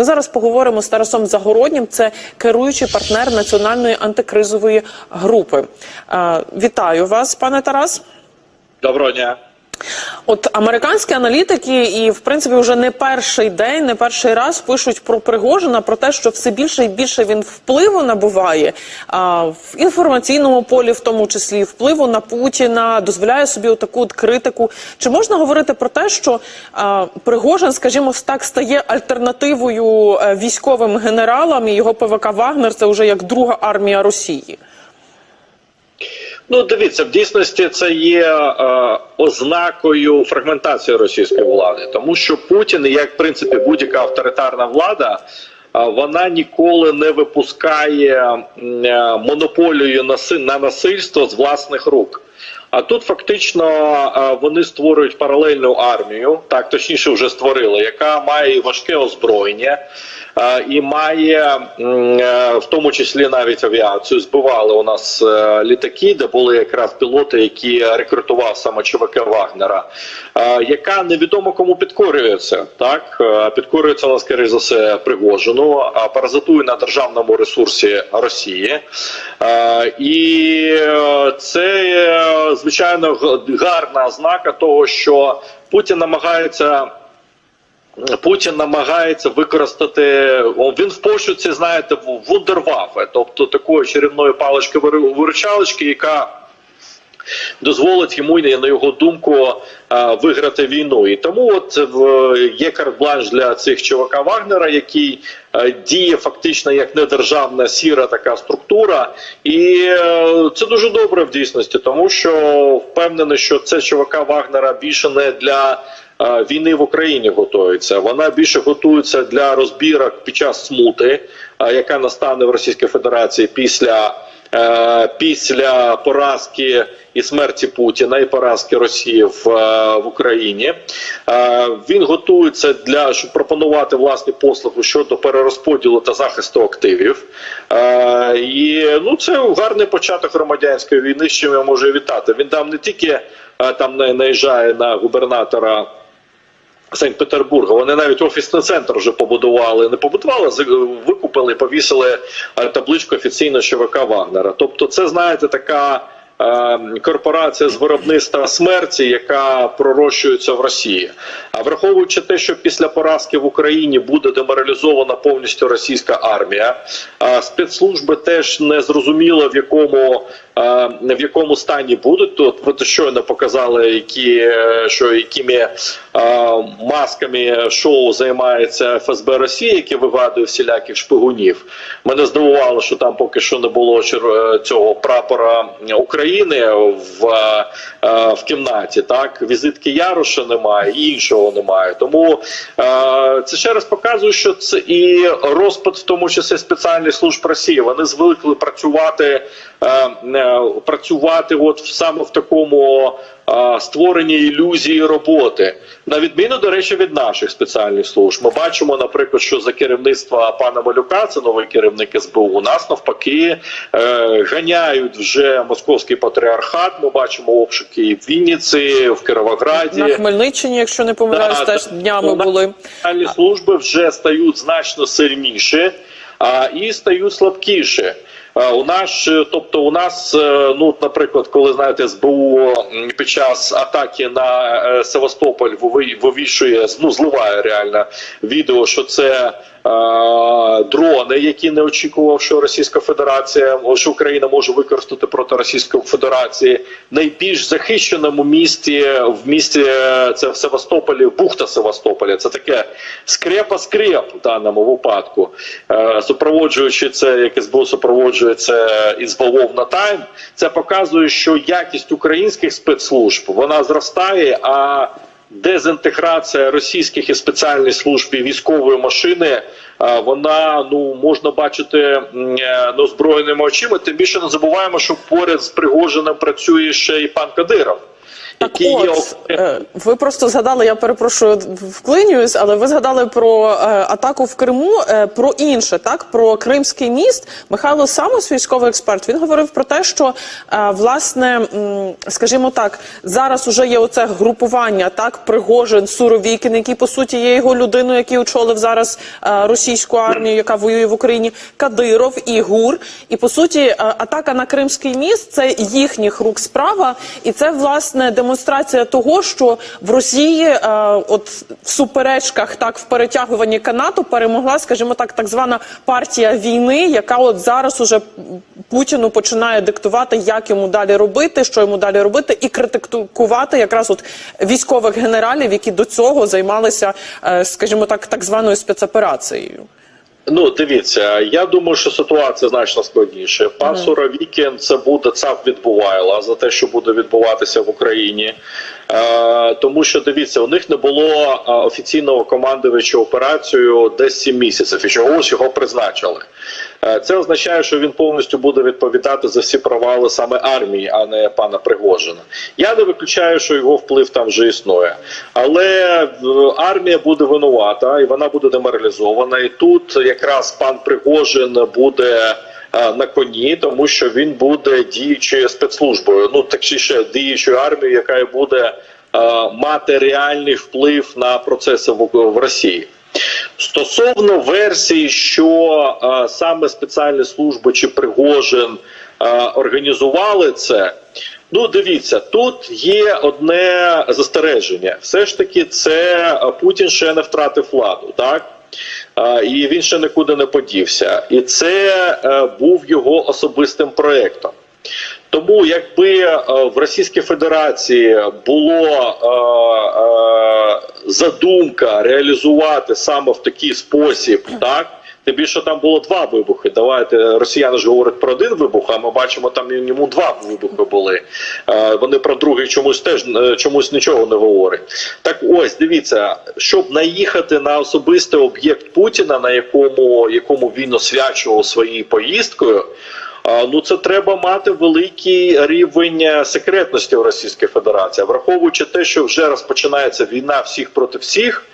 Ми зараз поговоримо з Тарасом Загороднім. Це керуючий партнер національної антикризової групи. Е, Вітаю вас, пане Тарас. Доброго дня. От американські аналітики, і в принципі вже не перший день, не перший раз пишуть про Пригожина, про те, що все більше і більше він впливу набуває а, в інформаційному полі, в тому числі впливу на Путіна, дозволяє собі таку от критику. Чи можна говорити про те, що а, Пригожин, скажімо, так стає альтернативою е, військовим генералам і його ПВК Вагнер це вже як друга армія Росії? Ну, дивіться, в дійсності це є е, ознакою фрагментації російської влади, тому що Путін, як в принципі будь-яка авторитарна влада, е, вона ніколи не випускає е, монополію на, на насильство з власних рук. А тут фактично е, вони створюють паралельну армію, так точніше вже створили, яка має важке озброєння е, і має е, в тому числі навіть авіацію. Збивали у нас літаки, де були якраз пілоти, які рекрутував саме ЧВК Вагнера, яка невідомо кому підкорюється. Так підкорюється вона, скоріш за все, Пригожину, паразитує на державному ресурсі Росії. І це е, звичайно гарна ознака того, що Путін намагається. Путін намагається використати він в пошуці, знаєте, в- вундерваффе, тобто такої чарівної палички виручалочки, яка дозволить йому, на його думку, е, виграти війну. І тому от є карт-бланш для цих ЧВК Вагнера, який е, діє фактично як недержавна сіра така структура, і е, це дуже добре в дійсності, тому що впевнений, що це ЧВК Вагнера більше не для. е, Війни в Україні готується. Вона більше готується для розбірок під час смути, е, яка настане в Російській Федерації після е, після поразки і смерті Путіна і поразки Росії в, е, в Україні. Е, Він готується для щоб пропонувати власні послуги щодо перерозподілу та захисту активів. Е, І ну це гарний початок громадянської війни, чим я можу вітати. Він там не тільки е, там на- наїжджає на губернатора. Санкт-Петербурга. Вони навіть офісний центр вже побудували. Не побудували, викупили, повісили е, табличку офіційно ЧВК Вагнера. Тобто, це знаєте, така. е, Корпорація з виробництва смерті, яка пророщується в Росії, а враховуючи те, що після поразки в Україні буде деморалізована повністю російська армія, а спецслужби теж не зрозуміло в якому в якому стані будуть. Тут ви щойно показали, які е, що якими е, масками шоу займається ФСБ Росії, яке вигадує всіляких шпигунів. Мене здивувало, що там поки що не було е, цього прапора України в, е, в кімнаті. Так візитки Яроша немає, іншого немає. Тому е, це ще раз показує, що це і розпад, в тому числі спеціальних служб Росії. Вони звикли працювати, е, е, працювати, от саме в такому. е, Створенні ілюзії роботи на відміну до речі від наших спеціальних служб. Ми бачимо, наприклад, що за керівництва пана Малюка, це новий керівник СБУ. У нас навпаки е, ганяють вже московський патріархат. Ми бачимо обшуки в Вінниці, в Кіровограді. На Хмельниччині, якщо не помиляюсь, Да, теж днями були. Спеціальні служби вже стають значно сильніші а, і стають слабкіші. А, У нас, е, тобто, у нас, е, ну, наприклад, коли знаєте, СБУ під час атаки на е, Севастополь вивішує, ну зливає реально відео, що це е, дрони, які не очікував, що Російська Федерація, що Україна може використати проти Російської Федерації найбільш захищеному місті в місті е, це в Севастополі, бухта Севастополя. Це таке скрепа-скреп в даному випадку. Е, Супроводжуючи це, як СБУ супроводжує це із Бавовна Тайм, це показує, що якість українських спецслужб вона зростає. а Дезінтеграція російських і спеціальних служб і військової машини вона ну можна бачити м, е, очима. Тим більше не забуваємо, що поряд з Пригожиним працює ще і пан Кадиров, які є От, е, ви просто згадали, я перепрошую, вклинююсь, але ви згадали про е, атаку в Криму, е, про інше, так? Про Кримський міст. Михайло Самос, військовий експерт, він говорив про те, що е, власне, скажімо так, зараз уже є оце групування, так? Пригожин, Суровікін, який по суті є його людиною, який очолив зараз е, російську армію, яка воює в Україні, Кадиров і ГУР. І по суті, е, атака на Кримський міст це їхніх рук справа, і це власне демонстрація того, що в Росії, е, от в суперечках, так в перетягуванні канату перемогла, скажімо так, так звана партія війни, яка от зараз уже Путіну починає диктувати, як йому далі робити, що йому далі робити, і критикувати якраз от військових генералів, які до цього займалися, е, скажімо так, так званою спецоперацією. Ну, дивіться, я думаю, що ситуація значно складніша. Пан Суровікін це буде ЦАП відбувайла за те, що буде відбуватися в Україні. Е, тому що дивіться, у них не було е, офіційного командувача операцію десь 7 місяців, і чогось його призначили. Е, Це означає, що він повністю буде відповідати за всі провали саме армії, а не пана Пригожина. Я не виключаю, що його вплив там вже існує, але е, армія буде винувата і вона буде деморалізована. І тут якраз пан Пригожин буде. е, На коні, тому що він буде діючою спецслужбою, ну точніше, діючою армією, яка буде е, мати реальний вплив на процеси в, в Росії. Стосовно версії, що е, саме спеціальні служби чи Пригожин е, організували це. Ну, дивіться, тут є одне застереження. Все ж таки, це е, Путін ще не втратив владу, так? Е, І він ще нікуди не подівся. І це е, був його особистим проєктом. Тому, якби е, в Російській Федерації було е, е, задумка реалізувати саме в такий спосіб, так тим більше там було два вибухи. Давайте росіяни ж говорять про один вибух, а ми бачимо, там йому два вибухи були. Вони про другий чомусь теж чомусь нічого не говорять. Так ось дивіться, щоб наїхати на особистий об'єкт Путіна, на якому якому він освячував своєю поїздкою. Ну, це треба мати великий рівень е, секретності в Російській Федерації, враховуючи те, що вже розпочинається війна всіх проти всіх,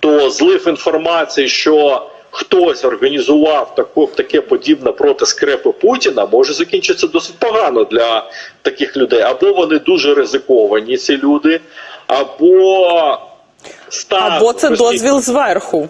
то злив інформації, що хтось організував таку, таке подібне проти скрепи Путіна, може закінчитися досить погано для таких людей. Або вони дуже ризиковані, ці люди, або стан Або це дозвіл зверху.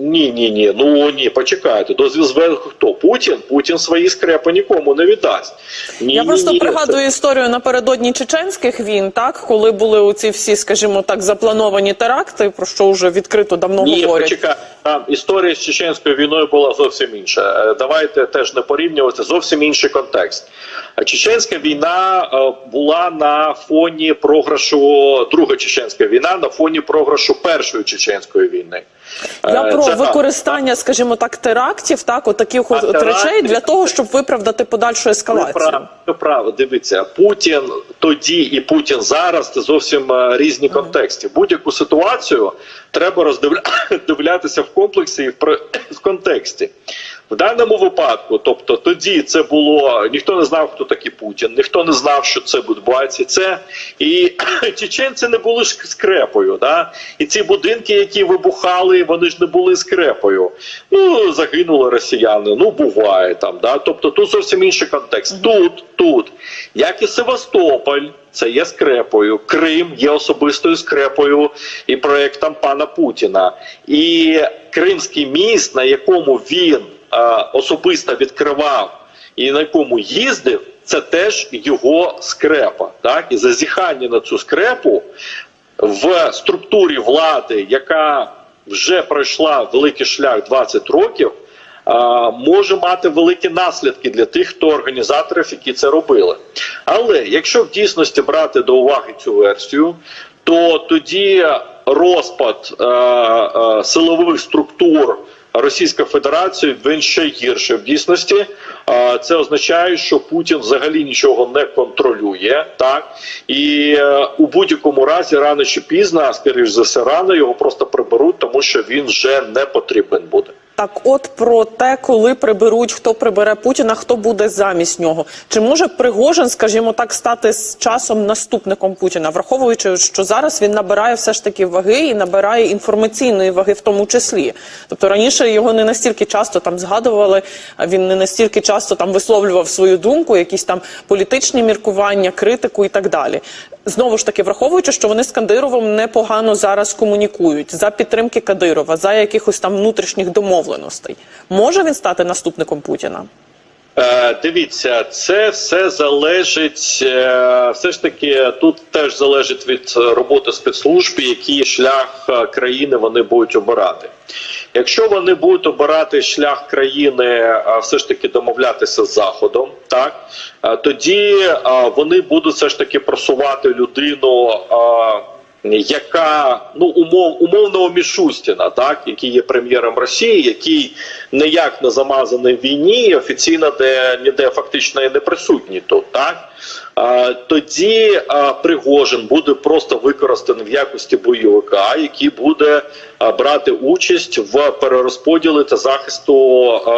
Ні, ні, ні. Ну ні, почекайте. Дозвіл зверху хто? Путін? Путін свої скрепи нікому не віддасть. Ні, Я ні, просто ні, пригадую історію напередодні чеченських війн, так коли були оці всі, скажімо так, заплановані теракти, про що вже відкрито давно Ні, говорять. почекай. Там історія з чеченською війною була зовсім інша. Е, Давайте теж не порівнювати зовсім інший контекст. Е, Чеченська війна е, була на фоні програшу, друга чеченська війна на фоні програшу першої чеченської війни. Я Е, про це так. використання, скажімо так, терактів, так, от таких от теракти- речей для того, щоб виправдати подальшу ескалацію. прав- ви право, дивіться, Путін тоді і Путін зараз це зовсім е, різні контексти. Будь-яку ситуацію треба роздивлятися в комплексі і в контексті. В даному випадку, тобто тоді це було ніхто не знав, хто такий Путін, ніхто не знав, що це відбувається. Це і чеченці не були ж скрепою. Да? І ці будинки, які вибухали, вони ж не були скрепою. Ну загинули росіяни. Ну буває там. Да? Тобто тут зовсім інший контекст. Тут, тут, як і Севастополь. Це є скрепою, Крим є особистою скрепою і проектом пана Путіна. І Кримський міст, на якому він особисто відкривав і на якому їздив, це теж його скрепа. Так? І зазіхання на цю скрепу в структурі влади, яка вже пройшла великий шлях 20 років, може мати великі наслідки для тих, хто організаторів, які це робили. Але якщо в дійсності брати до уваги цю версію, то тоді розпад е, е, силових структур Російської Федерація він ще гірше в дійсності. Це означає, що Путін взагалі нічого не контролює, так і е, у будь-якому разі рано чи пізно, а скоріш за все, рано його просто приберуть, тому що він вже не потрібен буде. Так, от про те, коли приберуть, хто прибере Путіна, хто буде замість нього. Чи може Пригожин, скажімо так, стати з часом наступником Путіна, враховуючи, що зараз він набирає все ж таки ваги і набирає інформаційної ваги, в тому числі. Тобто раніше його не настільки часто там згадували, він не настільки часто там висловлював свою думку, якісь там політичні міркування, критику і так далі. Знову ж таки, враховуючи, що вони з Кадировим непогано зараз комунікують за підтримки Кадирова, за якихось там внутрішніх домовленостей. Може він стати наступником Путіна? Е, Дивіться, це все залежить, е, все ж таки, тут теж залежить від роботи спецслужб, який шлях е, країни вони будуть обирати. Якщо вони будуть обирати шлях країни, е, все ж таки домовлятися з Заходом, так е, тоді е, вони будуть все ж таки просувати людину. Яка ну умов умовного Мішустіна, так який є прем'єром Росії, який ніяк не замазаний в війні, офіційно де ніде фактично і не присутній тут, так а, тоді а, Пригожин буде просто використаний в якості бойовика, який буде а, брати участь в перерозподілі та захисту а,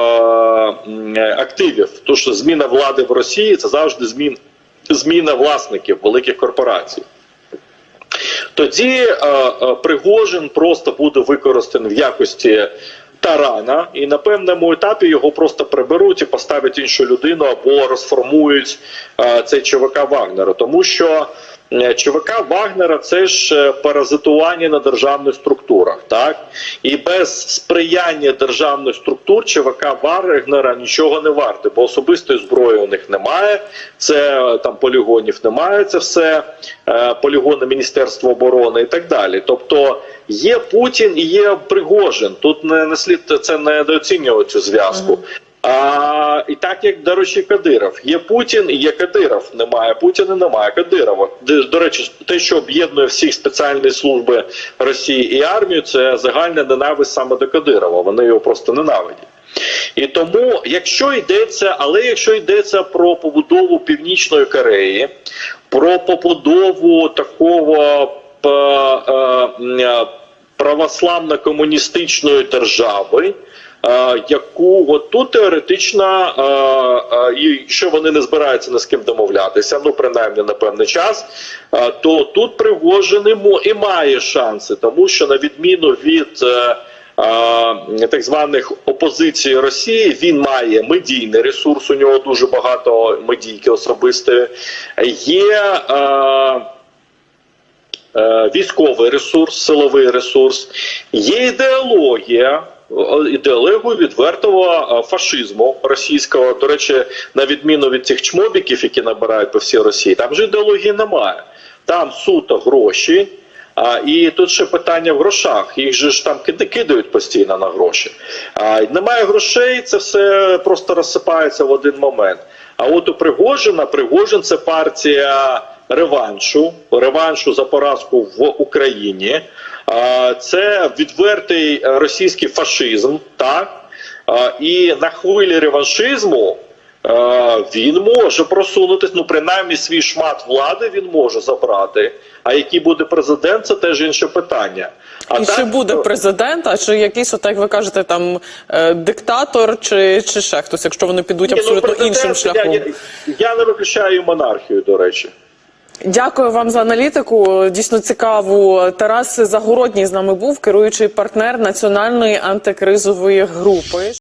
активів. Що зміна влади в Росії це завжди змін зміна власників великих корпорацій. Тоді е, е, Пригожин просто буде використаний в якості тарана, і на певному етапі його просто приберуть і поставлять іншу людину або розформують е, цей ЧВК Вагнера, тому що. Е, ЧВК Вагнера це ж е, паразитування на державних структурах, так і без сприяння державних структур ЧВК Вагнера нічого не варте, бо особистої зброї у них немає. Це е, там полігонів немає. Це все полігони Міністерства оборони і так далі. Тобто є Путін і є Пригожин. Тут не, не слід це недооцінювати цю зв'язку. А, і так як до речі, Кадиров є Путін і є Кадиров. Немає Путіна, немає Кадирова. До речі, те, що об'єднує всі спеціальні служби Росії і армію, це загальна ненависть саме до Кадирова. Вони його просто ненавидять. І тому, якщо йдеться, але якщо йдеться про побудову Північної Кореї, про побудову такого п- е, православно-комуністичної держави, е, яку от тут теоретично, е, е, і якщо вони не збираються ні з ким домовлятися, ну принаймні на певний час, е, то тут Пригожин і має шанси, тому що на відміну від. е, е, Так званих опозиції Росії він має медійний ресурс. У нього дуже багато медійки особистої. Є е, е, військовий ресурс, силовий ресурс, є ідеологія. Ідеологію відвертого фашизму російського, до речі, на відміну від цих чмобіків, які набирають по всій Росії, там же ідеології немає. Там суто гроші. А, і тут ще питання в грошах. Їх же ж там кида- кидають постійно на гроші. А, немає грошей, це все просто розсипається в один момент. А от у Пригожина, Пригожин це партія реваншу, реваншу за поразку в Україні. Це відвертий е, російський фашизм, так? І на хвилі реваншизму е, він може просунутись, ну принаймні свій шмат влади він може забрати. А який буде президент, це теж інше питання. А і чи буде президент, а чи якийсь, от як ви кажете, там е, диктатор, чи, чи ще хтось, якщо вони підуть Ні, ну, абсолютно президент, іншим шляхом? Я, я, я не виключаю монархію, до речі. Дякую вам за аналітику. Дійсно цікаву. Тарас Загородній з нами був керуючий партнер національної антикризової групи.